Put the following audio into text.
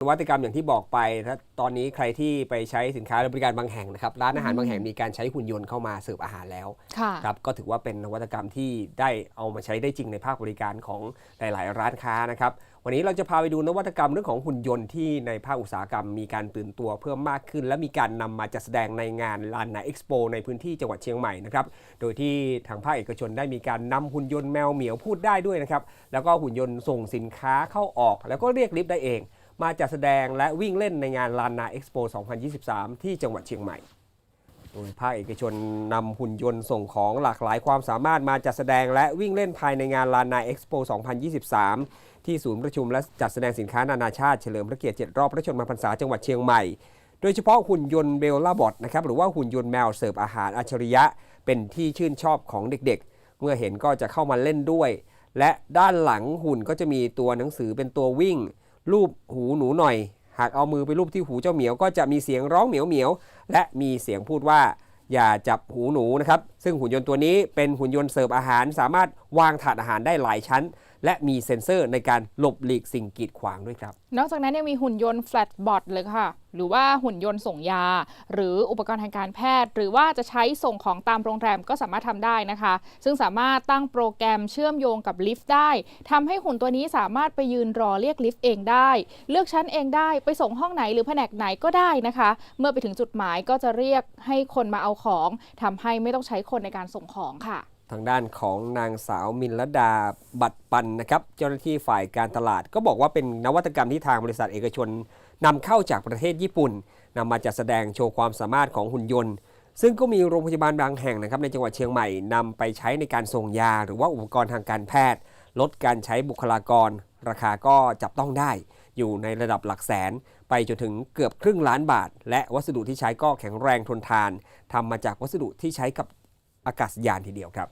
นวัตกรรมอย่างที่บอกไปถ้าตอนนี้ใครที่ไปใช้สินค้าและบริการบางแห่งนะครับร้านอาหารบางแห่งมีการใช้หุ่นยนต์เข้ามาเสิร์ฟอาหารแล้วค่ะครับก็ถือว่าเป็นนวัตกรรมที่ได้เอามาใช้ได้จริงในภาคบริการของหลาย ๆ ร้านค้านะครับวันนี้เราจะพาไปดูนวัตกรรมเรื่องของหุ่นยนต์ที่ในภาคอุตสาหกรรมมีการตื่นตัวเพิ่มมากขึ้น และมีการนำมาจัดแสดงในงานลานนาเอ็กซ์โปในพื้นที่จังหวัดเชียงใหม่นะครับโดยที่ทางภาคเอกชนได้มีการนำหุ่นยนต์แมวเหมียวพูดได้ด้วยนะครับแล้วก็หุ่นยนต์ส่งสินค้าเข้าออก แล้วก็เรียกลิฟต์ได้เอง มาจัดแสดงและวิ่งเล่นในงานลานนาเอ็กซ์โป 2023 ที่จังหวัดเชียงใหม่ โดยภาคเอกชนนำหุ่นยนต์ส่งของหลากหลายความสามารถมาจัดแสดงและวิ่งเล่นภายในงานลานนาเอ็กซ์โป 2023 ที่ศูนย์ประชุมและจัดแสดงสินค้านานาชาติเฉลิมพระเกียรติ7รอบพระชนมพรรษาจังหวัดเชียงใหม่โดยเฉพาะหุ่นยนต์เบลล่าบอทนะครับหรือว่าหุ่นยนต์แมวเสิร์ฟอาหารอัจฉริยะ เป็นที่ชื่นชอบของเด็กๆ เมื่อเห็นก็จะเข้ามาเล่นด้วย และด้านหลังหุ่นก็จะมีตัวหนังสือเป็นตัววิ่ง รูปหูหนูหน่อย หากเอามือไปรูปที่หูเจ้าเหมียวก็จะมีเสียงร้องเหมียวเหมียวและมีเสียงพูดว่าอย่าจับหูหนูนะครับ ซึ่งหุ่นยนต์ตัวนี้เป็นหุ่นยนต์เสิร์ฟอาหาร สามารถวางถาดอาหารได้หลายชั้น และมีเซ็นเซอร์ในการหลบหลีกสิ่งกีดขวางด้วยครับ นอกจากนั้นยังมีหุ่นยนต์แฟลตบอทเลยค่ะ หรือว่าหุ่นยนต์ส่งยา หรืออุปกรณ์ทางการแพทย์ หรือว่าจะใช้ส่งของตามโรงแรมก็สามารถทำได้นะคะ ซึ่งสามารถตั้งโปรแกรมเชื่อมโยงกับลิฟต์ได้ทำให้หุ่นตัวนี้สามารถไปยืนรอเรียกลิฟต์เองได้ เลือกชั้นเองได้ไปส่งห้องไหนหรือแผนกไหนก็ได้นะคะ เมื่อไปถึงจุดหมายก็จะเรียกให้คนมาเอาของทำให้ไม่ต้องใช้คนในการส่งของค่ะ ทางด้านของนางสาวมินลดาบัตรปันนะครับ เจ้าหน้าที่ฝ่ายการตลาด ก็บอกว่าเป็นนวัตกรรมที่ทางบริษัทเอกชนนำเข้าจากประเทศญี่ปุ่นนำมาจัดแสดงโชว์ความสามารถของหุ่นยนต์ ซึ่งก็มีโรงพยาบาลบางแห่งนะครับในจังหวัดเชียงใหม่นำไปใช้ในการส่งยา หรือว่าอุปกรณ์ทางการแพทย์ ลดการใช้บุคลากร ราคาก็จับต้องได้ อยู่ในระดับหลักแสน ไปจนถึงเกือบครึ่งล้านบาท และวัสดุที่ใช้ก็แข็งแรงทนทานทำมาจากวัสดุที่ใช้กับ อากาศยานทีเดียวครับ